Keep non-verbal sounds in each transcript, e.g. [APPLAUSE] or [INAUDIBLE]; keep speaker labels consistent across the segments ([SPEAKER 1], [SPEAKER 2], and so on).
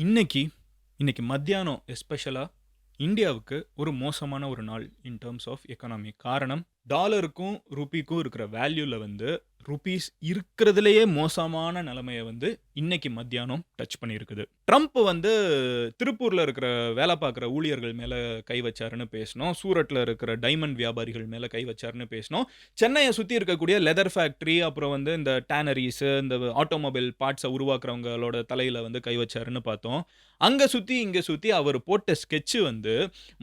[SPEAKER 1] இன்னைக்கு இன்னைக்கு மத்தியானம் எஸ்பெஷலாக இந்தியாவுக்கு ஒரு மோசமான ஒரு நாள் இன் டேர்ம்ஸ் ஆஃப் எக்கனாமி. காரணம் டாலருக்கும், ரூபிக்கும் இருக்கிற வேல்யூவில் வந்து ருபீஸ் இருக்கிறதுலையே மோசமான நிலைமையை வந்து இன்னைக்கு மத்தியானம் டச் பண்ணியிருக்குது. ட்ரம்ப் வந்து திருப்பூரில் இருக்கிற வேலை பார்க்குற ஊழியர்கள் மேலே கை வச்சாருன்னு பேசினோம். சூரட்டில் இருக்கிற டைமண்ட் வியாபாரிகள் மேலே கை வச்சாருன்னு பேசினோம். சென்னையை சுற்றி இருக்கக்கூடிய லெதர் ஃபேக்ட்ரி அப்புறம் வந்து இந்த டேனரிஸு இந்த ஆட்டோமொபைல் பார்ட்ஸை உருவாக்குறவங்களோட தலையில் வந்து கை வச்சாருன்னு பார்த்தோம். அங்கே சுற்றி இங்கே சுற்றி அவர் போட்ட ஸ்கெட்ச் வந்து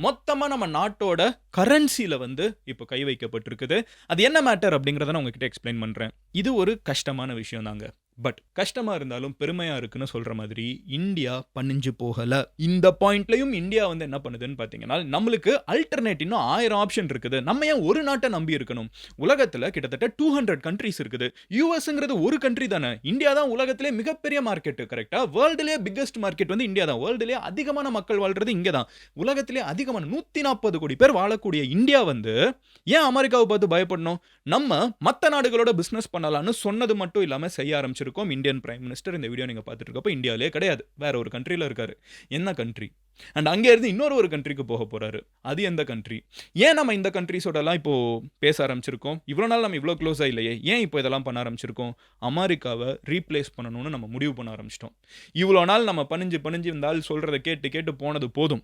[SPEAKER 1] மொத்தமாக நம்ம நாட்டோட கரன்சியில் வந்து இப்போ கை வைக்கப்பட்டிருக்குது. அது என்ன மேட்டர் அப்படிங்கிறத நான் உங்ககிட்ட எக்ஸ்பிளைன் பண்ணுறேன் இது ஒரு கஷ்டமான விஷயம் தாங்க. பட் கஷ்டமா இருந்தாலும் பெருமையாக இருக்குன்னு சொல்கிற மாதிரி இந்தியா பணிஞ்சு போகல. இந்த பாயிண்ட்லையும் இந்தியா வந்து என்ன பண்ணுதுன்னு பார்த்தீங்கன்னா, நம்மளுக்கு அல்டர்னேட் இன்னும் ஆயிரம் ஆப்ஷன் இருக்குது. நம்ம ஏன் ஒரு நாட்டை நம்பி இருக்கணும்? உலகத்தில் கிட்டத்தட்ட 200 கண்ட்ரீஸ் இருக்குது. யூஎஸ்ங்கிறது ஒரு கண்ட்ரி தானே. இந்தியா தான் உலகத்திலே மிகப்பெரிய மார்க்கெட் கரெக்டாக வேர்ல்டுலேயே பிக்கஸ்ட் மார்க்கெட் வந்து இந்தியா தான். வேர்ல்டுலேயே அதிகமான மக்கள் வாழ்றது இங்கே தான். உலகத்திலே அதிகமான 140 கோடி பேர் வாழக்கூடிய இந்தியா வந்து ஏன் அமெரிக்காவை பார்த்து பயப்படணும்? நம்ம மற்ற நாடுகளோட பிஸ்னஸ் பண்ணலாம்னு சொன்னது மட்டும் இல்லாமல் செய்ய ஆரம்பிச்சிருக்கோம். இந்தியன் பிரைம் மினிஸ்டர் இந்த வீடியோ நீங்கள் பார்த்துட்டு இந்தியாவிலே கிடையாது. வேற ஒரு கண்ட்ரியில் இருக்கார் என்ன கண்ட்ரி? அண்ட் அங்கேருந்து இன்னொரு ஒரு கண்ட்ரிக்கு போக போறாரு. அது எந்த கண்ட்ரி? ஏன் நம்ம இந்த கண்ட்ரிஸோடலாம் இப்போ பேச ஆரம்பிச்சிருக்கோம்? இவ்வளோ நாள் நம்ம இவ்வளோ க்ளோஸாக இல்லையே. ஏன் இப்போ இதெல்லாம் பண்ண ஆரம்பிச்சிருக்கோம்? அமெரிக்காவை ரீப்ளேஸ் பண்ணணும்னு நம்ம முடிவு பண்ண ஆரம்பிச்சிட்டோம். இவ்வளோ நாள் நம்ம பணிஞ்சு பணிஞ்சு இருந்தால் சொல்கிறத கேட்டு கேட்டு போனது போதும்.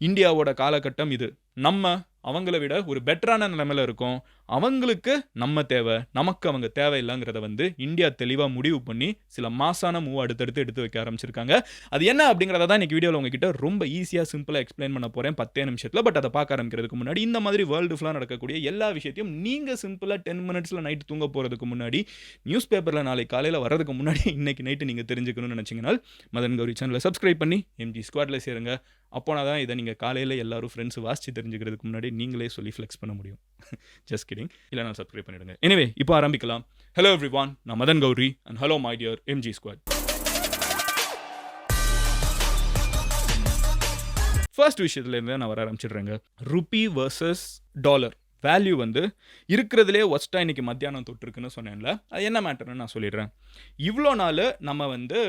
[SPEAKER 1] இந்தியாவோட காலகட்டம் இது. நம்ம அவங்கள விட ஒரு பெட்டரான நிலைமையில இருக்கோம். அவங்களுக்கு நம்ம தேவை. நமக்கு அவங்க தேவையில்லைங்கிறத வந்து இந்தியா தெளிவாக முடிவு பண்ணி சில மாசான மூவ் அடுத்தடுத்து எடுத்து வைக்க ஆரம்பிச்சிருக்காங்க. அது என்ன அப்படிங்கிறத தான் இன்னைக்கு வீடியோவில் உங்ககிட்ட ரொம்ப ஈஸியாக சிம்பிளாக எக்ஸ்பிளைன் பண்ண போகிறேன் பத்தே நிமிஷத்தில் பட் அதை பார்க்க ஆரம்பிக்கிறதுக்கு முன்னாடி இந்த மாதிரி வேர்ல்டு ஃபுல்லாக நடக்கக்கூடிய எல்லா விஷயத்தையும் நீங்கள் சிம்பிளாக டென் மினிட்ஸில் நைட் தூங்க போகிறதுக்கு முன்னாடி, நியூஸ் பேப்பரில் நாளைக்கு காலையில் வர்றதுக்கு முன்னாடி [LAUGHS] இன்னைக்கு நைட்டு நீங்கள் தெரிஞ்சுக்கணும்னு நினச்சிங்கன்னா மதன் கௌரி சேனலை சப்ஸ்கிரைப் பண்ணி எம்ஜி ஸ்குவாட்ல சேருங்க. அப்போனா தான் இதை நீங்கள் காலையில் எல்லாரும் ஃப்ரெண்ட்ஸ் வாசிச்சு தெரிஞ்சுக்கிறதுக்கு முன்னாடி நீங்களே சொல்லி ஃப்ளெக்ஸ் பண்ண முடியும். Just kidding. இல்லை நான் சப்ஸ்கிரைப் பண்ணிவிடுங்க எனிவே இப்போ ஆரம்பிக்கலாம். ஹலோ எவ்ரி ஒன் நான் Madan Gowri and hello my dear MG squad. First விஷயத்துலேருந்து நான் வர ஆரம்பிச்சிடுறேங்க. Rupee versus dollar. வேல்யூ வந்து இருக்கிறதுலே வொர்ஸ்ட்டா இன்னைக்கு மத்தியானம் தொட்டிருக்குன்னு சொன்னேன்ல. அது என்ன மேட்டர்னு நான் சொல்லிடுறேன். இவ்வளோ நாள் நம்ம வந்து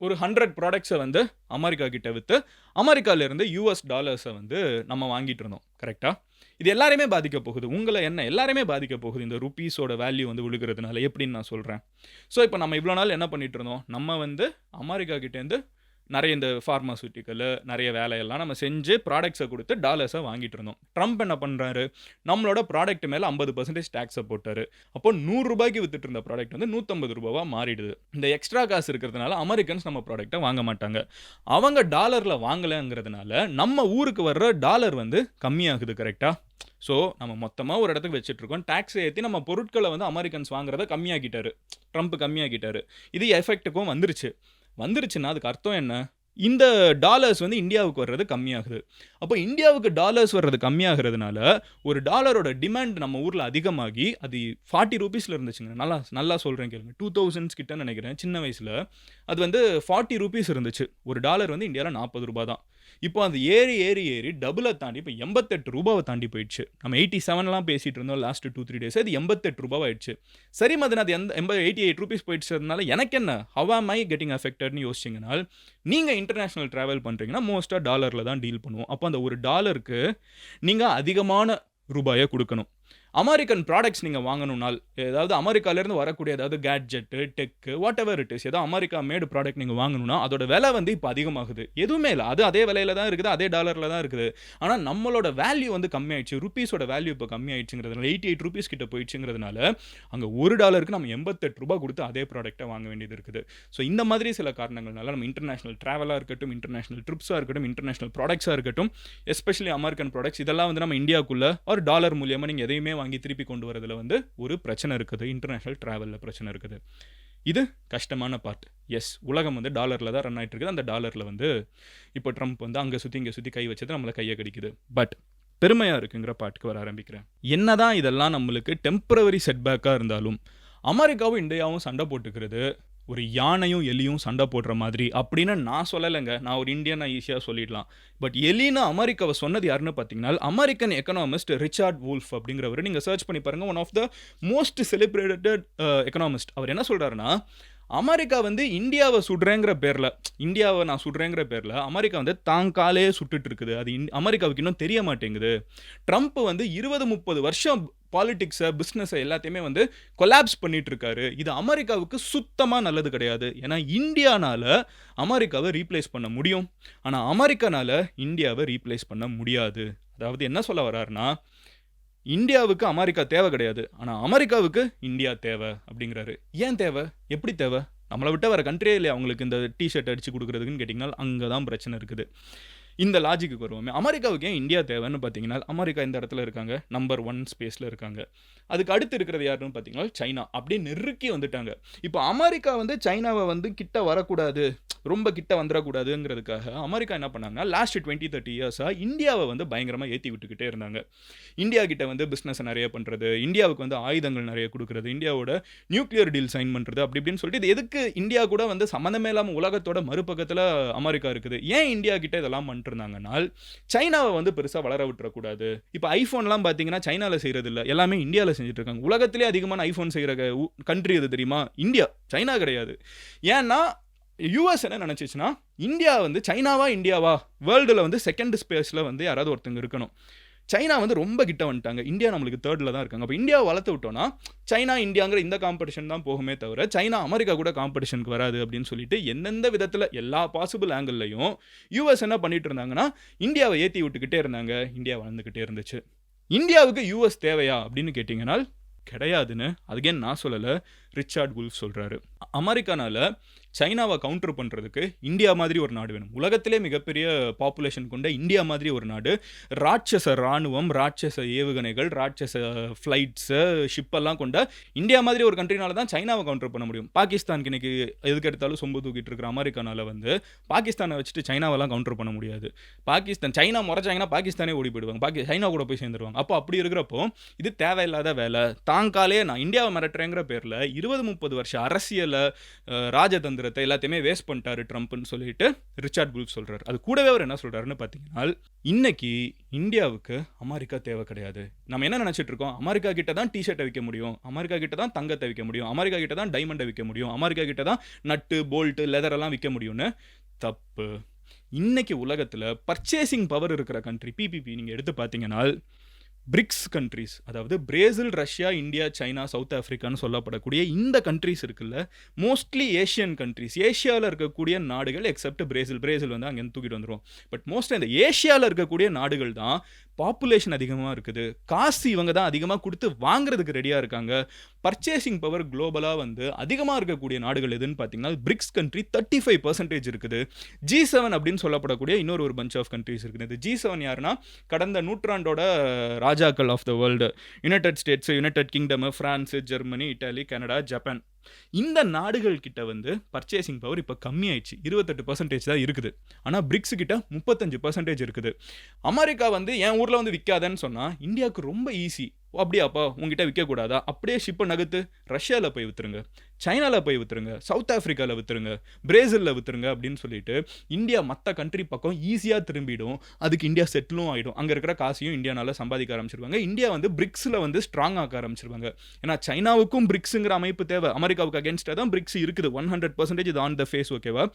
[SPEAKER 1] ஒரு ஹண்ட்ரட் ப்ராடக்ட்ஸை வந்து அமெரிக்கா கிட்ட விற்று அமெரிக்காவிலேருந்து யூஎஸ் டாலர்ஸை வந்து நம்ம வாங்கிட்டு இருந்தோம். கரெக்டாக இது எல்லாருமே பாதிக்க போகுது. உங்களை என்ன எல்லாருமே பாதிக்க போகுது. இந்த ரூபீஸோட வேல்யூ வந்து விழுகிறதுனால எப்படின்னு நான் சொல்கிறேன் ஸோ இப்போ நம்ம இவ்வளோ நாள் என்ன பண்ணிட்டு இருந்தோம்? நம்ம வந்து அமெரிக்கா கிட்டேருந்து நிறைய இந்த பார்மாசூட்டிக்கல் நிறைய வேலையெல்லாம் நம்ம செஞ்சு ப்ராடக்ட்ஸை கொடுத்து டாலர்ஸை வாங்கிட்டு இருந்தோம். ட்ரம்ப் என்ன பண்ணுறாரு நம்மளோட ப்ராடக்ட் மேலே ஐம்பது பர்சன்டேஜ் டேக்ஸை போட்டார் அப்போ நூறுரூபாய்க்கு வித்துட்டு இருந்த ப்ராடக்ட் வந்து நூற்றம்பது ரூபாவாக மாறிடுது. இந்த எக்ஸ்ட்ரா காசு இருக்கிறதுனால அமெரிக்கன்ஸ் நம்ம ப்ராடக்ட்டை வாங்க மாட்டாங்க. அவங்க டாலரில் வாங்கலைங்கிறதுனால நம்ம ஊருக்கு வர்ற டாலர் வந்து கம்மியாகுது. கரெக்டாக ஸோ நம்ம மொத்தமாக ஒரு இடத்துக்கு வச்சுட்ருக்கோம் டேக்ஸ் ஏற்றி நம்ம பொருட்களை வந்து அமெரிக்கன்ஸ் வாங்குறத கம்மியாக்கிட்டாரு. ட்ரம்ப் கம்மியாக்கிட்டாரு. இது எஃபெக்ட்டுக்கும் வந்துருச்சு. வந்துருச்சுன்னா அதுக்கு அர்த்தம் என்ன? இந்த டாலர்ஸ் வந்து இந்தியாவுக்கு வர்றது கம்மியாகுது. அப்போ இந்தியாவுக்கு டாலர்ஸ் வர்றது கம்மியாகிறதுனால ஒரு டாலரோட டிமாண்ட் நம்ம ஊரில் அதிகமாகி, அது ஃபார்ட்டி ருபீஸில் இருந்துச்சுங்க. நல்லா நல்லா சொல்கிறேன் கேளுங்க. 2000ஸ் கிட்ட நினைக்கிறேன் சின்ன வயசில் அது வந்து ஃபார்ட்டி ருபீஸ் இருந்துச்சு. ஒரு டாலர் வந்து இந்தியாவில் நாற்பது ரூபா தான். இப்போ அந்த ஏறி, ஏறி, ஏறி டபுளை தாண்டி இப்போ எண்பத்தெட்டு ரூபாவை தாண்டி போயிடுச்சு. நம்ம எயிட்டி செவன்லாம் பேசிகிட்டு இருந்தோம் லாஸ்ட் 2, 3 டேஸ். அது எண்பத்தெட்டு ரூபாய் ஆயிடுச்சு. சரி மதன் அது எந்த எம்ப ரூ. 88 போயிடுச்சதுனால எனக்கு என்ன? ஹவ் ஆம் ஐ கெட்டிங் அஃபெக்டட்னு யோசிச்சீங்கன்னா, நீங்கள் இன்டர்நேஷனல் ட்ராவல் பண்ணுறீங்கன்னா மோஸ்ட்டாக டாலரில் தான் டீல் பண்ணுவோம். அப்போ அந்த ஒரு டாலருக்கு நீங்கள் அதிகமான ரூபாயை கொடுக்கணும் அமெரிக்கன் ப்ராடக்ட்ஸ் நீங்கள் வாங்கணும்னால், ஏதாவது அமெரிக்காலேருந்து வரக்கூடிய ஏதாவது gadget tech whatever it is ஏதோ அமெரிக்கா மேடு ப்ராடக்ட் நீங்கள் வாங்கணும்னா, அதோட விலை வந்து இப்போ அதிகமாகுது. எதுவுமே இல்லை அது அதே விலையில தான் இருக்குது. அதே டாலரில் தான் இருக்குது. ஆனால் நம்மளோட வேல்யூ வந்து கம்மியாயிடுச்சு. ருபீஸோட வேல்யூ இப்போ கம்மியாயிடுச்சுங்கிறதுனால ரூ. 88 கிட்ட போயிடுச்சுங்கிறதுனால, அங்கே ஒரு டாலருக்கு நம்ம எண்பத்தெட்டு ரூபா கொடுத்து அதே ப்ராடக்ட்டை வாங்க வேண்டியது இருக்குது. ஸோ இந்த மாதிரி சில காரணங்கள்னால நம்ம இன்டர்நேஷனல் ட்ராவலாக இருக்கட்டும், இன்டர்நேஷனல் ட்ரிப்ஸாக இருக்கட்டும், இன்டர்நேஷனல் ப்ராடக்ட்ஸாக இருக்கட்டும், எஸ்பெஷலி அமெரிக்கன் ப்ராடக்ட்ஸ் இதெல்லாம் வந்து நம்ம இந்தியாவுக்குள்ளே ஒரு டாலர் மூலியமாக நீங்கள் எதையுமே வாங்கி திருப்பி கொண்டு வரதில் வந்து ஒரு பிரச்சனை இருக்குது. இன்டர்நேஷனல் ட்ராவலில் பிரச்சனை இருக்குது. இது கஷ்டமான பார்ட். எஸ் உலகம் வந்து டாலரில் தான் ரன் ஆகிட்டு இருக்குது. அந்த டாலரில் வந்து இப்போ ட்ரம்ப் வந்து அங்கே சுற்றி இங்கே சுற்றி கை வச்சது நம்மளை கையை கடிக்குது. பட் பெருமையாக இருக்குங்கிற பாட்டுக்கு வர ஆரம்பிக்கிறேன். என்னதான் இதெல்லாம் நம்மளுக்கு டெம்பரவரி செட்பேக்காக இருந்தாலும், அமெரிக்காவும் இந்தியாவும் சண்டை போட்டுக்கிறது, ஒரு யானையும் எலியும் சண்டை போடுற மாதிரி அப்படின்னு நான் சொல்லலைங்க. நான் ஒரு இந்தியனா ஈஸியாக சொல்லிடலாம். பட் எலின்னு அமெரிக்காவை சொன்னது யாருன்னு பார்த்தீங்கன்னா, அமெரிக்கன் எக்கனாமிஸ்ட் ரிச்சார்ட் வூல்ஃப் அப்படிங்கிறவர் நீங்கள் சர்ச் பண்ணி பாருங்கள் one of the most celebrated economist. அவர் என்ன சொல்கிறாருன்னா அமெரிக்கா வந்து இந்தியாவை சுடுறேங்கிற பேரில் இந்தியாவை நான் சுடுறேங்கிற பேரில் அமெரிக்கா வந்து தாங்காலே சுட்டுட்டு இருக்குது அது இன் அமெரிக்காவுக்கு இன்னும் தெரிய மாட்டேங்குது ட்ரம்ப் வந்து இருபது முப்பது வருஷம் பாலிடிக்ஸை பிஸ்னஸை எல்லாத்தையுமே வந்து கொலாப்ஸ் பண்ணிட்டு இருக்காரு இது அமெரிக்காவுக்கு சுத்தமாக நல்லது கிடையாது. ஏன்னா இந்தியானால் அமெரிக்காவை ரீப்ளேஸ் பண்ண முடியும். ஆனால் அமெரிக்கானால் இந்தியாவை ரீப்ளேஸ் பண்ண முடியாது. அதாவது என்ன சொல்ல வர்றாருன்னா இந்தியாவுக்கு அமெரிக்கா தேவை கிடையாது. ஆனால் அமெரிக்காவுக்கு இந்தியா தேவை அப்படிங்கிறாரு. ஏன் தேவை? எப்படி தேவை? நம்மளை விட்ட வேறு கண்ட்ரியே இல்லையா அவங்களுக்கு இந்த டிஷர்ட் அடிச்சு கொடுக்குறதுக்குன்னு கேட்டிங்கன்னா அங்கே தான் பிரச்சனை இருக்குது. இந்த லாஜிக்கு வருவோமே. அமெரிக்காவுக்கு ஏன் இந்தியா தேவைன்னு பார்த்தீங்கன்னா அமெரிக்கா இந்த இடத்துல இருக்காங்க. நம்பர் ஒன் ஸ்பேஸில் இருக்காங்க. அதுக்கு அடுத்து இருக்கிறது யாருன்னு பார்த்தீங்கன்னா சைனா. அப்படியே நெருக்கி வந்துட்டாங்க. இப்போ அமெரிக்கா வந்து சைனாவை வந்து கிட்ட வரக்கூடாது ரொம்ப கிட்ட வந்துடக்கூடாதுங்கிறதுக்காக அமெரிக்கா என்ன பண்ணாங்கன்னா லாஸ்ட் டுவெண்ட்டி தேர்ட்டி இயர்ஸாக இந்தியாவை வந்து பயங்கரமாக ஏற்றி விட்டுக்கிட்டே இருந்தாங்க. இந்தியா கிட்ட வந்து பிஸ்னஸ் நிறைய பண்ணுறது இந்தியாவுக்கு வந்து ஆயுதங்கள் நிறைய கொடுக்குறது இந்தியாவோட நியூக்ளியர் டீல் சைன் பண்ணுறது அப்படி இப்படின்னு சொல்லிட்டு இது எதுக்கு இந்தியா கூட வந்து சம்மந்தமே இல்லாமல் உலகத்தோட மறுபக்கத்தில் அமெரிக்கா இருக்குது? ஏன் இந்தியா கிட்ட இதெல்லாம் பண்ணுறது இருந்தாங்கன்னால் சைனாவை வந்து பெருசாக வளர விட்டுறக்கூடாது. இப்போ ஐஃபோன்லாம் பார்த்தீங்கன்னா சைனாவில் செய்கிறது இல்லை எல்லாமே இந்தியாவில் செஞ்சுட்டு இருக்காங்க உலகத்திலே அதிகமான ஐஃபோன் செய்கிற கண்ட்ரி எது தெரியுமா? இந்தியா. சைனா கிடையாது. ஏன்னா யூஎஸ் என்ன நினச்சிச்சுன்னா இந்தியா வந்து சைனாவா இந்தியாவா? வேர்ல்டில் வந்து செகண்ட் ஸ்பேஸில் வந்து யாராவது ஒருத்தங்க இருக்கணும். சைனா வந்து ரொம்ப கிட்ட வந்துட்டாங்க. இந்தியா நம்மளுக்கு தேர்டில் தான் இருக்காங்க. அப்போ இந்தியாவை வளர்த்து விட்டோம்னா சைனா இந்தியாங்கிற இந்த காம்படிஷன் தான் போகுமே தவிர சைனா அமெரிக்கா கூட காம்படிஷனுக்கு வராது அப்படின்னு சொல்லிட்டு எந்தெந்த விதத்தில் எல்லா பாசிபிள் ஆங்கிள்லையும் யூஎஸ் என்ன பண்ணிட்டு இருந்தாங்கன்னா இந்தியாவை ஏற்றி விட்டுக்கிட்டே இருந்தாங்க. இந்தியா வளர்ந்துக்கிட்டே இருந்துச்சு. இந்தியாவுக்கு யூஎஸ் தேவையா அப்படின்னு கேட்டிங்கன்னா கிடையாதுன்னு அதுக்கே நான் சொல்லலை. ரிச்சார்ட் உல்ஃப் சொல்கிறாரு அமெரிக்கானால் சைனாவை கவுண்டர் பண்ணுறதுக்கு இந்தியா மாதிரி ஒரு நாடு வேணும். உலகத்திலே மிகப்பெரிய பாப்புலேஷன் கொண்ட இந்தியா மாதிரி ஒரு நாடு. ராட்சச இராணுவம் ராட்சச ஏவுகணைகள் ராட்சச ஃப்ளைட்ஸு ஷிப்பெல்லாம் கொண்ட இந்தியா மாதிரி ஒரு கண்ட்ரினால தான் சைனாவை கவுண்டர் பண்ண முடியும். பாகிஸ்தானுக்கு இன்னைக்கு எதுக்கு எடுத்தாலும் சொம்பு தூக்கிட்டு இருக்கிற அமெரிக்கானால் வந்து பாகிஸ்தானை வச்சுட்டு சைனாவெல்லாம் கவுண்டர் பண்ண முடியாது. பாகிஸ்தான் சைனா முறைச்சாங்கன்னா பாகிஸ்தானே ஓடி போயிடுவாங்க. பாக்கி சைனா கூட போய் சேர்ந்துருவாங்க. அப்போ அப்படி இருக்கிறப்போ இது தேவையில்லாத வேலை. தாங்காலே நான் இந்தியாவை மிரட்டுறேங்கிற பேரில் இருபது முப்பது வருஷம் அரசியலை ராஜதந்திரத்தை எல்லாத்தையுமே வேஸ்ட் பண்ணிட்டாரு ட்ரம்ப்னு சொல்லிட்டு ரிச்சார்ட் குல்ஃப் சொல்கிறார் அது கூடவே அவர் என்ன சொல்கிறாருன்னு பார்த்தீங்கன்னா இன்னைக்கு இந்தியாவுக்கு அமெரிக்கா தேவை கிடையாது. நம்ம என்ன நினச்சிட்டு இருக்கோம்? அமெரிக்கா கிட்ட தான் டிஷர்ட்டை விற்க முடியும். அமெரிக்கா கிட்ட தான் தங்கத்தை விற்க முடியும். அமெரிக்கா கிட்ட தான் டைமண்டை விற்க முடியும். அமெரிக்கா கிட்ட தான் நட்டு போல்ட்டு லெதரெல்லாம் விற்க முடியும்னு தப்பு. இன்னைக்கு உலகத்தில் பர்ச்சேசிங் பவர் இருக்கிற கண்ட்ரி பிபிபி நீங்கள் எடுத்து பார்த்தீங்கன்னா பிரிக்ஸ் கண்ட்ரீஸ் அதாவது Brazil Russia India China South ஆஃப்ரிக்கான்னு சொல்லப்படக்கூடிய இந்த கண்ட்ரீஸ் இருக்குல்ல மோஸ்ட்லி ஏஷியன் கண்ட்ரீஸ் ஏஷியாவில் இருக்கக்கூடிய நாடுகள் எக்ஸப்ட் பிரேசில். பிரேசில் வந்து அங்கேருந்து தூக்கிட்டு வந்துடும் பட் மோஸ்ட்லி இந்த ஏஷியாவில் இருக்கக்கூடிய நாடுகள் தான் பாப்புலேஷன் அதிகமாக இருக்குது. காசு இவங்க தான் அதிகமாக கொடுத்து வாங்குறதுக்கு ரெடியாக இருக்காங்க. பர்ச்சேசிங் பவர் குளோபலாக வந்து அதிகமாக இருக்கக்கூடிய நாடுகள் எதுன்னு பார்த்தீங்கன்னா BRICS country thirty five percentage இருக்குது. ஜி செவன் அப்படின்னு சொல்லப்படக்கூடிய இன்னொரு ஒரு பஞ்ச் ஆஃப் கண்ட்ரிஸ் இருக்குது. இந்த ஜி செவன் யாருன்னா கடந்த நூற்றாண்டோட ராஜாக்கள் of the world United States United Kingdom France Germany Italy Canada Japan இந்த நாடுகள் கிட்ட வந்து பர்ச்சேசிங் பவர் இப்போ கம்மியாயிடுச்சு. இருபத்தெட்டு பர்சன்டேஜ் தான் இருக்குது. ஆனால் பிரிக்ஸ் கிட்ட முப்பத்தஞ்சு பர்சன்டேஜ் இருக்குது. அமெரிக்கா வந்து என் ஊரில் வந்து விற்காதன்னு சொன்னால் இந்தியாவுக்கு ரொம்ப ஈஸி ஓ அப்படியாப்பா உங்ககிட்ட விற்கக்கூடாதா அப்படியே ஷிப்பை நகர்த்து ரஷ்யாவில் போய் விற்றுருங்க சைனாவில் போய் விற்றுருங்க சவுத் ஆஃப்ரிக்காவில் விற்றுருங்க பிரேசிலில் விற்றுருங்க அப்படின்னு சொல்லிட்டு இந்தியா மற்ற கண்ட்ரி பக்கம் ஈஸியாக திரும்பிடும். அதுக்கு இந்தியா செட்டிலும் ஆகிடும் அங்கே இருக்கிற காசையும் இந்தியானால சம்பாதிக்க ஆரம்பிச்சிருவாங்க. இந்தியா வந்து பிரிக்ஸில் வந்து ஸ்ட்ராங் ஆக்க ஆரம்பிச்சிருவாங்க. ஏன்னா சைனாவுக்கும் பிரிக்ஸுங்கிற அமைப்பு தேவை. அமெரிக்காவுக்கு அகேன்ஸ்டாக தான் பிரிக்ஸ் இருக்குது. ஒன் ஹண்ட்ரட் பர்சன்டேஜ் இது ஆன் த ஃபேஸ் ஓகேவா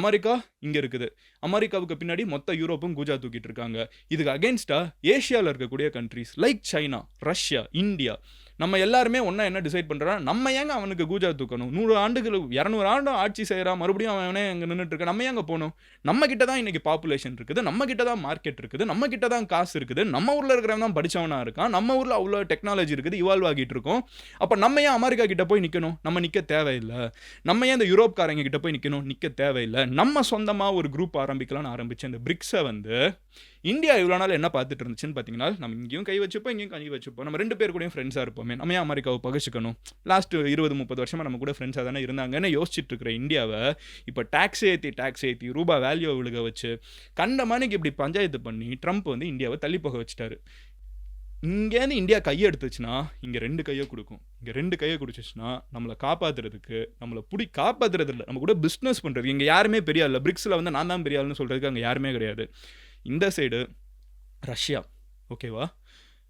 [SPEAKER 1] அமெரிக்கா இங்கே இருக்குது. அமெரிக்காவுக்கு பின்னாடி மொத்த யூரோப்பும் கூஜா தூக்கிட்டு இருக்காங்க. இதுக்கு அகேன்ஸ்டாக ஏஷியாவில் இருக்கக்கூடிய countries like China Russia India நம்ம எல்லாருமே ஒன்றா என்ன டிசைட் பண்ணுறோம் நம்ம ஏங்க அவனுக்கு கூஜா தூக்கணும்? நூறு ஆண்டுகள் இரநூறு ஆண்டு ஆட்சி செய்கிறான் மறுபடியும் அவனே அங்கே நின்றுட்டுருக்க நம்ம ஏங்க போகணும்? நம்ம கிட்ட தான் இன்னைக்கு பாப்புலேஷன் இருக்குது நம்ம கிட்ட தான் மார்க்கெட் இருக்குது நம்ம கிட்ட தான் காசு இருக்குது. நம்ம ஊரில் இருக்கிறவன் தான் படித்தவனாக இருக்கான். நம்ம ஊரில் அவ்வளோ டெக்னாலஜி இருக்குது இவால்வ் ஆகிட்டு இருக்கோம். அப்போ நம்ம ஏன் அமெரிக்கா கிட்ட போய் நிற்கணும் நம்ம நிற்க தேவையில்லை. நம்ம ஏன் இந்த யூரோப்காரங்க கிட்ட போய் நிற்கணும் நிற்க தேவையில்லை. நம்ம சொந்தமாக ஒரு குரூப் ஆரம்பிக்கலாம்னு ஆரம்பிச்சு அந்த பிரிக்ஸை வந்து இந்தியா இவ்வளோ நாள் என்ன பார்த்துட்டு இருந்துச்சுன்னு பார்த்தீங்கன்னா நம்ம இங்கேயும் கை வச்சுப்போம் இங்கேயும் கை வச்சுப்போம். நம்ம ரெண்டு பேர் கூடயும் ஃப்ரெண்ட்ஸாக இருப்போமே. நம்ம ஏன் அமெரிக்காவை பகிச்சுக்கணும் லாஸ்ட் இருபது முப்பது வருஷமாக நம்ம கூட ஃப்ரெண்ட்ஸாக தானே இருந்தாங்கன்னு யோசிச்சுட்டு இருக்கிற இந்தியாவை இப்போ டேக்ஸ் ஏற்றி டேக்ஸ் ஏற்றி ரூபா வேல்யூ விழுக வச்சு கண்ட மணிக்கு இப்படி பஞ்சாயத்து பண்ணி ட்ரம்ப் வந்து இந்தியாவை தள்ளி போக வச்சுட்டாரு. இங்கேருந்து இந்தியா கையை எடுத்துச்சுன்னா இங்கே ரெண்டு கையை கொடுக்கும். இங்கே ரெண்டு கையை குடிச்சிச்சுன்னா நம்மளை காப்பாற்றுறதுக்கு நம்மளை பிடி காப்பாற்றுறது இல்லை நம்ம கூட பிஸ்னஸ் பண்ணுறது இங்கே யாருமே பெரிய இல்லை பிரிக்ஸில் வந்து நான் தான் பெரிய சொல்கிறதுக்கு அங்கே யாருமே கிடையாது. இந்த சைடு ரஷ்யா ஓகேவா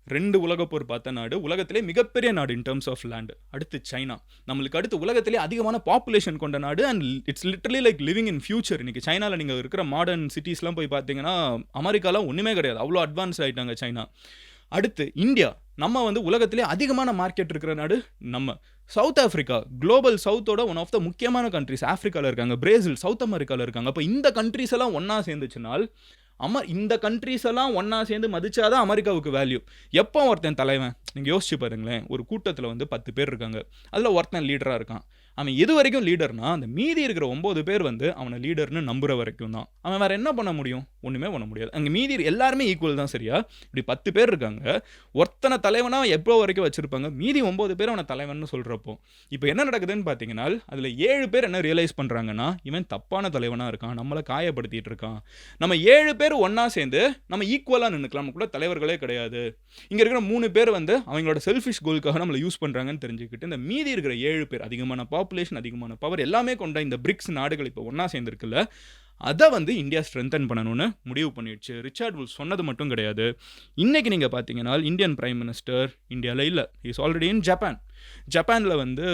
[SPEAKER 1] ரெண்டு உலகப்போர் பார்த்த நாடு உலகத்திலே மிகப்பெரிய நாடு இன் டர்ம்ஸ் ஆஃப் லேண்ட் அடுத்து சைனா. நம்மளுக்கு அடுத்து உலகத்திலே அதிகமான பாப்புலேஷன் கொண்ட நாடு and it's literally like living in future இன்னைக்கு சைனாவில் நீங்கள் இருக்கிற மாடர்ன் சிட்டிஸ்லாம் போய் பார்த்தீங்கன்னா அமெரிக்காலாம் ஒன்றுமே கிடையாது. அவ்வளோ அட்வான்ஸ் ஆகிட்டாங்க சைனா. அடுத்து இந்தியா. நம்ம வந்து உலகத்திலே அதிகமான மார்க்கெட் இருக்கிற நாடு நம்ம. சவுத் ஆஃப்ரிக்கா குளோபல் சவுத்தோட ஒன் ஆஃப் த முக்கியமான கண்ட்ரிஸ் ஆஃப்ரிக்காவில் இருக்காங்க. பிரேசில் சவுத் அமெரிக்காவில் இருக்காங்க. அப்போ இந்த கண்ட்ரிஸ் எல்லாம் ஒன்றா சேர்ந்துச்சுனால் அம இந்த கண்ட்ரிஸ் எல்லாம் ஒன்றா சேர்ந்து மதிச்சாதான் அமெரிக்காவுக்கு வேல்யூ எப்போ ஒருத்தன் தலைவன்? நீங்கள் யோசிச்சு பாருங்களேன். ஒரு கூட்டத்தில் வந்து பத்து பேர் இருக்காங்க. அதில் ஒருத்தன் லீடராக இருக்கான். அவன் எது வரைக்கும் லீடர்னா அந்த மீதி இருக்கிற ஒம்பது பேர் வந்து அவனை லீடர்னு நம்புகிற வரைக்கும் தான். அவன் வேறு என்ன பண்ண முடியும்? ஒன்றுமே பண்ண முடியாது. அங்கே மீதி எல்லாருமே ஈக்குவல் தான் சரியா? இப்படி பத்து பேர் இருக்காங்க. ஒருத்தனை தலைவனாக எப்போ வரைக்கும் வச்சுருப்பாங்க? மீதி ஒம்பது பேர் அவனை தலைவன் சொல்கிறப்போ இப்போ என்ன நடக்குதுன்னு பார்த்தீங்கன்னா அதில் ஏழு பேர் என்ன ரியலைஸ் பண்ணுறாங்கன்னா இவன் தப்பான தலைவனாக இருக்கான். நம்மளை காயப்படுத்திட்டு இருக்கான். நம்ம ஏழு பேர் ஒன்றா சேர்ந்து நம்ம ஈக்குவலாக நின்றுக்கலாம் கூட தலைவர்களே கிடையாது. இங்கே இருக்கிற மூணு பேர் வந்து அவங்களோட செல்ஃபிஷ் கோலுக்காக நம்மளை யூஸ் பண்ணுறாங்கன்னு தெரிஞ்சுக்கிட்டு இந்த மீதி இருக்கிற ஏழு பேர் அதிகமான பாப்புலேஷன் அதிகமான பவர் எல்லாமே கொண்ட இந்த பிரிக்ஸ் நாடுகள் இப்போ ஒன்றா சேர்ந்துருக்குல்ல அதை வந்து இந்தியா ஸ்ட்ரென்தன் பண்ணணும்னு முடிவு பண்ணிடுச்சு. ரிச்சார்ட் வுல் சொன்னது மட்டும் கிடையாது. இன்றைக்கி நீங்கள் பார்த்தீங்கன்னா இந்தியன் பிரைம் மினிஸ்டர் இந்தியாவில் இல்லை. இஸ் ஆல்ரெடி இன் ஜப்பான் ஜப்பானில் வந்து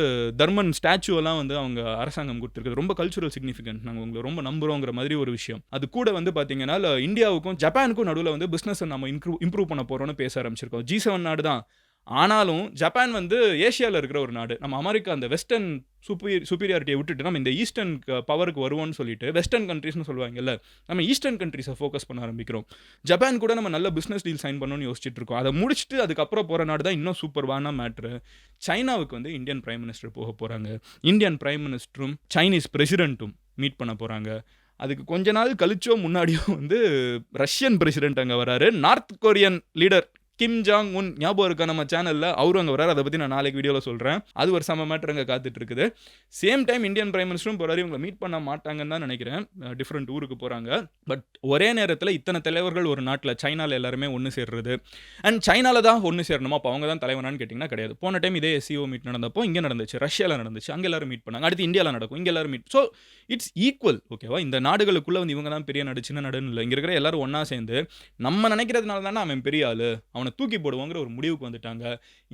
[SPEAKER 1] தர்மன் ஸ்டாச்சுவெல்லாம் வந்து அவங்க அரசாங்கம் கொடுத்துருக்குது. ரொம்ப கல்ச்சுரல் சிக்னிஃபிகன்ட் நாங்கள் உங்களை ரொம்ப நம்புகிறோங்கிற மாதிரி ஒரு விஷயம். அது கூட வந்து பார்த்தீங்கன்னா இந்தியாவுக்கும் ஜப்பானுக்கும் நடுவில் வந்து பிஸ்னஸை நம்ம இன்க்ரூ இம்ப்ரூவ் பண்ண போகிறோம்னு பேச ஆரம்பிச்சிருக்கோம். ஜி செவன் நாடு தான் ஆனாலும் ஜப்பான் வந்து ஏஷியாவில் இருக்கிற ஒரு நாடு. நம்ம அமெரிக்கா அந்த வெஸ்டர்ன் சூப்பீர் சுப்பீரியாரிட்டியை விட்டுட்டு நம்ம இந்த ஈஸ்டர்ன் பவருக்கு வருவோம்னு சொல்லிட்டு வெஸ்டர்ன் கண்ட்ரீஸ்னு சொல்லுவாங்கல்ல நம்ம ஈஸ்டர்ன் கண்ட்ரீஸை ஃபோக்கஸ் பண்ண ஆரம்பிக்கிறோம். ஜப்பான் கூட நம்ம நல்ல பிஸ்னஸ் டீல் சைன் பண்ணணும்னு யோசிச்சுட்டு இருக்கோம். அதை முடிச்சுட்டு அதுக்கப்புறம் போகிற நாடு தான் இன்னும் சூப்பர்வான மேட்ரு சைனாவுக்கு வந்து இந்தியன் பிரைம் மினிஸ்டர் போக போகிறாங்க இந்தியன் பிரைம் மினிஸ்டரும் சைனீஸ் பிரசிடென்ட்டும் மீட் பண்ண போகிறாங்க அதுக்கு கொஞ்ச நாள் கழிச்சோ முன்னாடியோ வந்து ரஷ்யன் பிரசிடென்ட் அங்கே வராரு. North Korean leader Kim Jong Un ஞாபகம் இருக்கா நம்ம சேனலில் அவரும் அங்கே வராரு அதை பற்றி நான் நாளைக்கு வீடியோவில் சொல்கிறேன் அது ஒரு சம மேட்டர் அங்கே காத்துட்டு இருக்குது. சேம் டைம் இந்தியன் பிரைம் மினிஸ்டரும் போகிறாரு இவங்களை மீட் பண்ண மாட்டாங்கன்னு தான் நினைக்கிறேன். டிஃப்ரெண்ட் ஊருக்கு போகிறாங்க பட் ஒரே நேரத்தில் இத்தனை தலைவர்கள் ஒரு நாட்டில் சைனாவில் எல்லாருமே ஒன்று சேர்றது. அண்ட் சைனாவில் தான் ஒன்று சேரணுமா? அப்போ அவங்க தான் தலைவனான்னு கேட்டிங்கன்னா கிடையாது. போன டைம் இதே எஸ்சிஓ மீட் நடந்தப்போ இங்கே நடந்துச்சு. ரஷ்யாவில் நடந்துச்சு. அங்கே எல்லாரும் மீட் பண்ணாங்க. அடுத்து இந்தியாவில் நடக்கும். இங்கே எல்லாரும் மீட் ஸோ இட்ஸ் ஈக்குவல் ஓகேவா இந்த நாடுகளுக்குள்ளே வந்து இவங்க தான் பெரிய நாடு சின்ன நாடுன்னு இல்லை. இங்கே இருக்கிற எல்லாரும் ஒன்றா சேர்ந்து நம்ம நினைக்கிறதுனால தானே அவன் பெரிய ஆள்? அவனை தூக்கி போடுவோங்கிற ஒரு முடிவுக்கு வந்துட்டாங்க.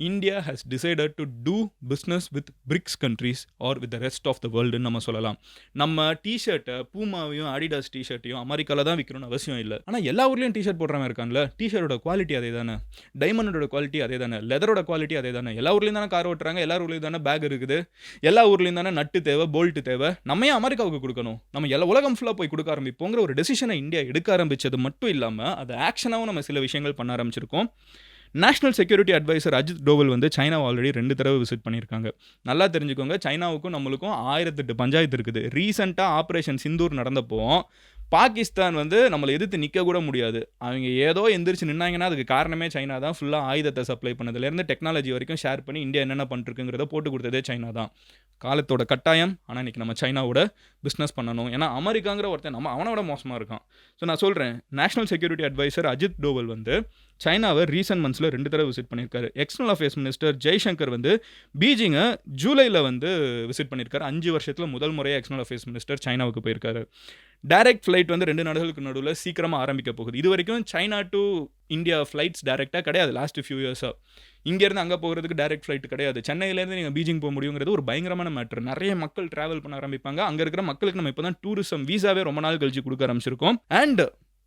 [SPEAKER 1] India has decided to do business with BRICS countries or with the rest of the வேர்ல்டுன்னு நம்ம சொல்லலாம். நம்ம டிஷர்ட்டை பூமாவையும் அடிடாஸ் டிஷர்ட்டையும் அமெரிக்காவில் தான் விற்கணும்னு அவசியம் இல்லை. ஆனால் எல்லா ஊர்லேயும் டிஷர்ட் போடுறவன் இருக்கான்ல. டிஷர்ட்டோட குவாலிட்டி அதே தானே டைமண்டோட குவாலிட்டி அதே தானே லெதரோட குவாலிட்டி அதே தானே எல்லா ஊர்லேயும் தானே கார் ஓட்டுறாங்க. எல்லா ஊர்லேயும் தானே பேக் இருக்குது. எல்லா ஊர்லேயும் தானே நட்டு தேவை போல்ட்டு தேவை. நம்ம ஏன் அமெரிக்காவுக்கு கொடுக்கணும்? நம்ம எல்லா உலகம் ஃபுல்லாக போய் கொடுக்க ஆரம்பிப்போங்கிற ஒரு டெசிஷனை இந்தியா எடுக்க ஆரம்பித்தது மட்டும் இல்லாமல் அது ஆக்ஷனாகவும் நம்ம சில விஷயங்கள் பண்ண ஆரம்பிச்சிருக்கோம். National security advisor Ajit Doval வந்து சைனாவை ஆல்ரெடி ரெண்டு தடவை விசிட் பண்ணியிருக்காங்க. நல்லா தெரிஞ்சுக்கோங்க சைனாவுக்கும் நம்மளுக்கும் ஆயிரத்தெட்டு பஞ்சாயத்து இருக்குது. ரீசெண்டாக ஆப்ரேஷன் சிந்தூர் நடந்தப்போ பாகிஸ்தான் வந்து நம்மளை எதிர்த்து நிற்க கூட முடியாது. அவங்க ஏதோ எந்திரிச்சு நின்னாங்கன்னா அதுக்கு காரணமே சைனா தான். ஃபுல்லாக ஆயுதத்தை சப்ளை பண்ணதுலேருந்து டெக்னாலஜி வரைக்கும் ஷேர் பண்ணி இந்தியா என்னென்ன பண்ணிருக்குங்கிறத போட்டு கொடுத்ததே சைனா தான். காலத்தோட கட்டாயம் ஆனால் இன்றைக்கி நம்ம சைனாவோட பிஸ்னஸ் பண்ணணும். ஏன்னா அமெரிக்காங்கிற ஒருத்தன் நம்ம அவனோட மோசமாக இருக்கான். ஸோ நான் சொல்கிறேன் national security advisor Ajit Doval வந்து சைனாவை ரீசன்ட் மந்த்ஸில் ரெண்டு தடவை விசிட் பண்ணியிருக்காரு. எக்ஸ்டர்னல் அஃபேர்ஸ் மினிஸ்டர் ஜெய்சங்கர் வந்து பீஜிங்கை ஜூலையில் வந்து விசிட் பண்ணியிருக்காரு. அஞ்சு வருஷத்தில் முதல் முறையாக எக்ஸ்டர்னல் அஃபேர்ஸ் மினிஸ்டர் சைனாவுக்கு போயிருக்காரு. டைரக்ட் ஃப்ளைட் வந்து ரெண்டு நாடுகளுக்கு நடுவில் சீக்கிரமாக ஆரம்பிக்க போகுது. இது வரைக்கும் சைனா டு இந்தியா ஃப்ளைட்ஸ் டைரெக்டாக கிடையாது. லாஸ்ட் ஃபியூ இயர்ஸாக இங்கேருந்து அங்கே போகிறதுக்கு டேரக்ட் ஃப்ளைட் கிடையாது. சென்னையிலேருந்து நீங்கள் பீஜிங் போக முடியுங்கிறது ஒரு பயங்கரமான மேட்ரு நிறைய மக்கள் ட்ராவல் பண்ண ஆரம்பிப்பாங்க. அங்கே இருக்கிற மக்களுக்கு நம்ம இப்போ தான் டூரிசம் வீசாவே ரொம்ப நாள் கழிச்சு கொடுக்க ஆரம்பிச்சிருக்கோம். அண்ட்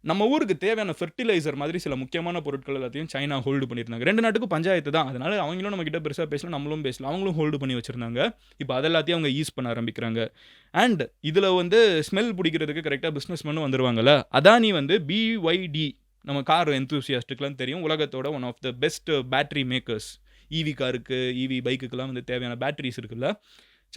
[SPEAKER 1] நம்ம ஊருக்கு தேவையான ஃபெர்டிலைசர் மாதிரி சில முக்கியமான பொருட்கள் எல்லாத்தையும் சைனா ஹோல்டு பண்ணியிருந்தாங்க. ரெண்டு நாட்டுக்கும் பஞ்சாயத்து தான். அதனால அவங்களும் நம்ம கிட்ட பெருசாக பேசலாம் நம்மளும் பேசலாம் அவங்களும் ஹோல்டு பண்ணி வச்சிருந்தாங்க. இப்போ அதெல்லாத்தையும் அவங்க யூஸ் பண்ண ஆரம்பிக்கிறாங்க. அண்ட் இதில் வந்து ஸ்மெல் பிடிக்கிறதுக்கு கரெக்டாக பிஸ்னஸ் பண்ணு வந்துருவாங்கல்ல? அதானி வந்து பிஒய்டி நம்ம கார் எந்தூசியாஸ்ட்டுக்கெலாம் தெரியும். உலகத்தோட one of the best battery makers EV காருக்கு ஈவி பைக்குக்கெல்லாம் வந்து தேவையான பேட்டரிஸ் இருக்குல்ல?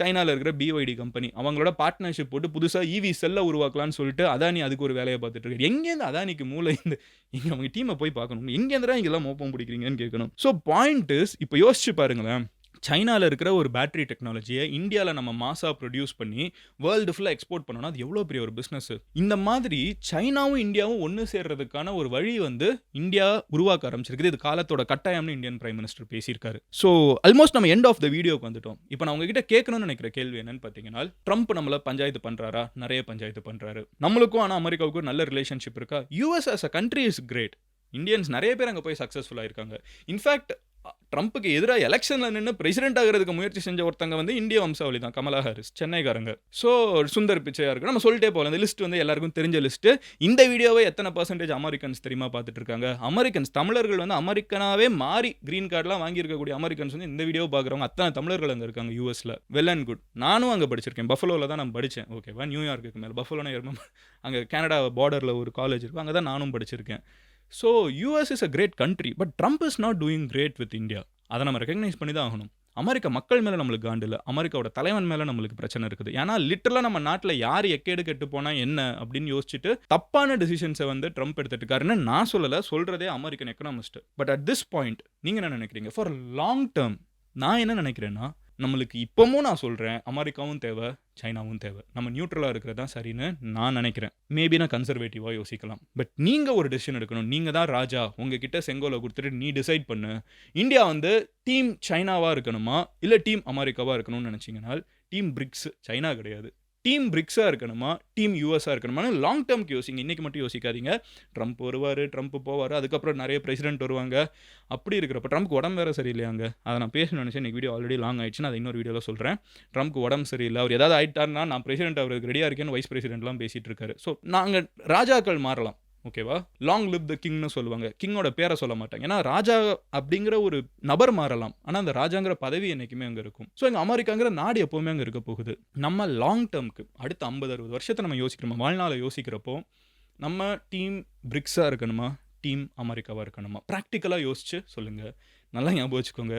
[SPEAKER 1] சைனாவில் இருக்கிற பிஒய்டி கம்பெனி அவங்களோட பார்ட்னர்ஷிப் போட்டு புதுசாக இவி செல்லை உருவாக்கலாம்னு சொல்லிட்டு அதானி அதுக்கு ஒரு வேலையை பார்த்துட்டு இருக்காரு. எங்கேருந்து அதானிக்கு மூளை இந்த இங்கே அவங்க டீமை போய் பார்க்கணும். எங்கேருந்துடா இங்கெல்லாம் மோப்பம் பிடிக்கிறீங்கன்னு கேட்கணும். ஸோ பாயிண்ட் இஸ் இப்போ யோசிச்சு பாருங்களேன். சைனாவில் இருக்கிற ஒரு பேட்டரி டெக்னாலஜியை இந்தியாவில் நம்ம மாசாக ப்ரொடியூஸ் பண்ணி வேர்ல்டு ஃபுல்லாக எக்ஸ்போர்ட் பண்ணோம்னா அது எவ்வளோ பெரிய ஒரு பிஸ்னஸ் இந்த மாதிரி சைனாவும் இந்தியாவும் ஒன்று சேர்றதுக்கான ஒரு வழி வந்து இந்தியா உருவாக்க ஆரம்பிச்சிருக்குது. இது காலத்தோட கட்டாயம்னு இந்தியன் பிரைம் மினிஸ்டர் பேசியிருக்காரு. ஸோ ஆல்மோஸ்ட் நம்ம எண்ட் ஆஃப் த வீடியோக்கு வந்துட்டோம். இப்போ நான் உங்ககிட்ட கேட்கணும்னு நினைக்கிற கேள்வி என்னன்னு பார்த்தீங்கன்னா ட்ரம்ப் நம்மளை பஞ்சாயத்து பண்ணுறாரா நிறைய பஞ்சாயத்து பண்ணுறாரு நம்மளுக்கும் ஆனால் அமெரிக்காவுக்கும் நல்ல ரிலேஷன்ஷிப் இருக்கா? US as a country is great Indians நிறைய பேர் அங்கே போய் சக்ஸஸ்ஃபுல்லாக இருக்காங்க இன்ஃபேக்ட் ட்ரம்ப்புக்கு எதிராக எலெக்ஷனில் நின்று பிரசிடென்ட் ஆகிறதுக்கு முயற்சி செஞ்ச ஒருத்தங்க வந்து இந்திய வம்சாவளி தான் கமலா ஹாரிஸ் சென்னைக்காரங்க. ஸோ சுந்தர் பிச்சையாக இருக்கு நம்ம சொல்லிட்டே போகலாம். இந்த லிஸ்ட் வந்து எல்லாருக்கும் தெரிஞ்ச லிஸ்ட்டு இந்த வீடியோவை எத்தனை பர்சன்டேஜ் அமெரிக்கன்ஸ் தெரியுமா பார்த்துட்டு இருக்காங்க? அமெரிக்கன்ஸ் தமிழர்கள் வந்து அமெரிக்கனாவே மாறி கிரீன் கார்டெலாம் வாங்கியிருக்கக்கூடிய அமெரிக்கன்ஸ் வந்து இந்த வீடியோ பார்க்குறவங்க அத்தனை தமிழர்கள் அங்கே இருக்காங்க யூஎஸில் வெல் அண்ட் குட் நானும் அங்கே படிச்சிருக்கேன். பஃபலோவில் தான் நான் படித்தேன் ஓகேவா நியூயார்க்கு மேலே. பஃபலோனா இருக்கும் அங்கே கனடா பார்டரில் ஒரு காலேஜ் இருக்கும். அங்கே தான் நானும் படிச்சிருக்கேன். So US is a great country but Trump is not doing great with India அதை நம்ம ரெகக்னைஸ் பண்ணி தான் ஆகணும். அமெரிக்க மக்கள் மேலே நம்மளுக்கு காண்டில் அமெரிக்காவோட தலைவன் மேலே நம்மளுக்கு பிரச்சனை இருக்குது. ஏன்னா லிட்டரலாக நம்ம நாட்டில் யார் எக்கேடு கெட்டு போனால் என்ன அப்படின்னு யோசிச்சுட்டு தப்பான டிசிஷன்ஸை வந்து ட்ரம்ப் எடுத்துட்டு இருக்காருன்னு நான் சொல்லலை. சொல்கிறதே American economist but at this point நீங்கள் என்ன நினைக்கிறீங்க? ஃபார் லாங் டேர்ம் நான் என்ன நினைக்கிறேன்னா நம்மளுக்கு இப்போவும் நான் சொல்கிறேன் அமெரிக்காவும் தேவை சைனாவும் தேவை. நம்ம நியூட்ரலாக இருக்கிறது தான் சரின்னு நான் நினைக்கிறேன். மேபி நான் கன்சர்வேட்டிவாக யோசிக்கலாம். பட் நீங்கள் ஒரு டெசிஷன் எடுக்கணும். நீங்கள் தான் ராஜா. உங்ககிட்ட செங்கோலை கொடுத்துட்டு நீ டிசைட் பண்ணு. இந்தியா வந்து டீம் சைனாவாக இருக்கணுமா? இல்லை டீம் அமெரிக்காவாக இருக்கணும்னு நினச்சிங்கன்னா டீம் பிரிக்ஸ் சைனா கிடையாது. டீம் பிரிக்ஸாக இருக்கணுமா? டீம் யூஎஸாக இருக்கணுமான்னு லாங் டேர்ம்க்கு யோசிங்க. இன்றைக்கி மட்டும் யோசிக்காதீங்க. ட்ரம்ப் வருவார் ட்ரம்ப் போவார் அதுக்கப்புறம் நிறைய பிரசிடென்ட் வருவாங்க. அப்படி இருக்கிறப்ப ட்ரம்ப்க்கு உடம்பு வேறு சரியில்லையாங்க. அதை நான் பேசணும்னு நினச்சேன். இன்றைக்கி வீடியோ ஆல்ரெடி லாங் ஆயிடுச்சுன்னு அதை இன்னொரு வீடியோவில் சொல்கிறேன் ட்ரம்ப்க்கு உடம்பு சரியில்லை. அவர் ஏதாவது ஆயிட்டார்னா நான் பிரசிடென்ட் அவருக்கு ரெடியாக இருக்கேன்னு வைஸ் பிரசிடென்ட்லாம் பேசிகிட்டு இருக்காரு. ஸோ நாங்கள் ராஜாக்கள் மாறலாம். ஓகேவா? லாங் லிப் த கிங்னு சொல்லுவாங்க. கிங்கோட பேரை சொல்ல மாட்டாங்க. ஏன்னா ராஜா அப்படிங்கிற ஒரு நபர் மாறலாம். ஆனால் அந்த ராஜாங்கிற பதவி என்றைக்குமே அங்கே இருக்கும். ஸோ எங்கள் அமெரிக்காங்கிற நாடு எப்போவுமே அங்கே இருக்க போகுது. நம்ம லாங் டேர்முக்கு அடுத்த ஐம்பது அறுபது வருஷத்தை நம்ம யோசிக்கிறோம் வாழ்நாளை யோசிக்கிறப்போ நம்ம டீம் பிரிக்ஸாக இருக்கணுமா? டீம் அமெரிக்காவாக இருக்கணுமா? ப்ராக்டிக்கலாக யோசிச்சு சொல்லுங்கள் நல்லா ஞாபகம் வச்சுக்கோங்க.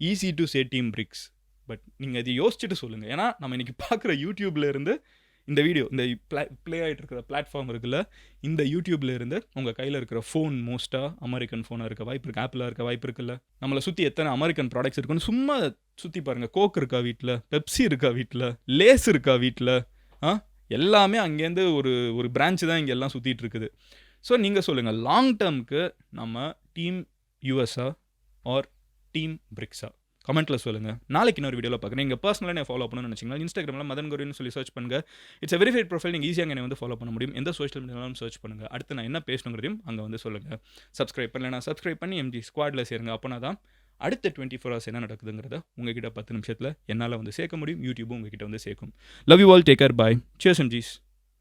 [SPEAKER 1] Easy to say team BRICS but நீங்கள் அதை யோசிச்சுட்டு சொல்லுங்கள் ஏன்னா நம்ம இன்றைக்கி பார்க்குற யூடியூப்லேருந்து இந்த வீடியோ இந்த பிளே ப்ளே ஆகிட்டு இருக்கிற பிளாட்ஃபார்ம் இருக்குல்ல இந்த யூடியூப்ல இருந்து உங்கள் கையில் இருக்கிற ஃபோன் மோஸ்ட்டாக அமெரிக்கன் ஃபோனாக இருக்க வாய்ப்பு இருக்குது ஆப்பிளாக இருக்க வாய்ப்பு இருக்குல்ல. நம்மளை சுற்றி எத்தனை அமெரிக்கன் ப்ராடக்ட்ஸ் இருக்குன்னு சும்மா சுற்றி பாருங்கள் கோக் இருக்கா வீட்டில் பெப்சி இருக்கா வீட்டில் லேஸ் இருக்கா வீட்டில் ஆ? எல்லாமே அங்கேருந்து ஒரு ஒரு பிரான்ச்சு தான் இங்கே எல்லாம் சுற்றிட்டு இருக்குது. ஸோ நீங்கள் சொல்லுங்கள் லாங் டேர்முக்கு நம்ம டீம் யூஎஸ்ஆ ஆர் டீம் பிரிக்ஸா கமெண்ட்டில் சொல்லுங்கள் நாளைக்கு இன்னொரு வீடியோவில் பார்க்குறேன். நீங்கள் பர்சனலாக நான் ஃபாலோ பண்ணணும்னு நினச்சிங்கன்னா இன்ஸ்டாகிராமில் மதன் சொல்லி சர்ச் பண்ணுங்கள் இட்ஸ் a வெரிஃபைட் ப்ரொஃபைல் நீங்கள் ஈஸியாக என்னை வந்து ஃபாலோ பண்ண முடியும். எந்த சோஷியல் மீடியாலும் சர்ச் பண்ணுங்கள் அடுத்து நான் என்ன பேசணுங்கிறதையும் அங்கே வந்து சொல்லுங்கள் சப்ஸ்கிரைப் பண்ணலைன்னா சப்ஸ்கிரைப் பண்ணி எம்ஜி ஸ்குவாடில் சேருங்க. அப்போனா தான் அடுத்த டுவெண்ட்டி ஃபோர் ஹவர்ஸ் என்ன நடக்குதுங்கிறத உங்ககிட்ட பத்து நிமிஷத்தில் என்னால் வந்து சேர்க்க முடியும். யூடியூபும் உங்ககிட்ட வந்து சேர்க்கும். Love you all take care bye cheers MGs